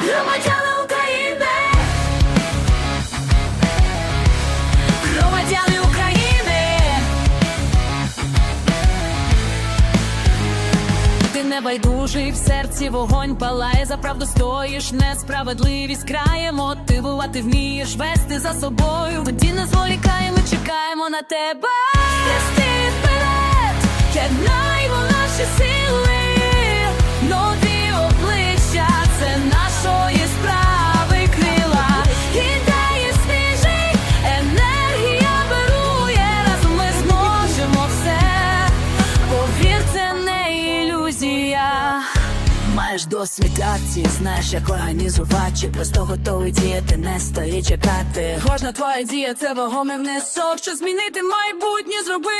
Громадяни України, громадяни України, ти не в серці вогонь палає, за правду стоїш, несправедливість крає мотивувати вмієш вести за собою. Тоді не чекаємо на тебе. Маєш досвід акції, знаєш, як організувати, просто готовий діяти, не стоїть чекати. Кожна твоя дія це вагомий внесок, що змінити майбутнє зробити.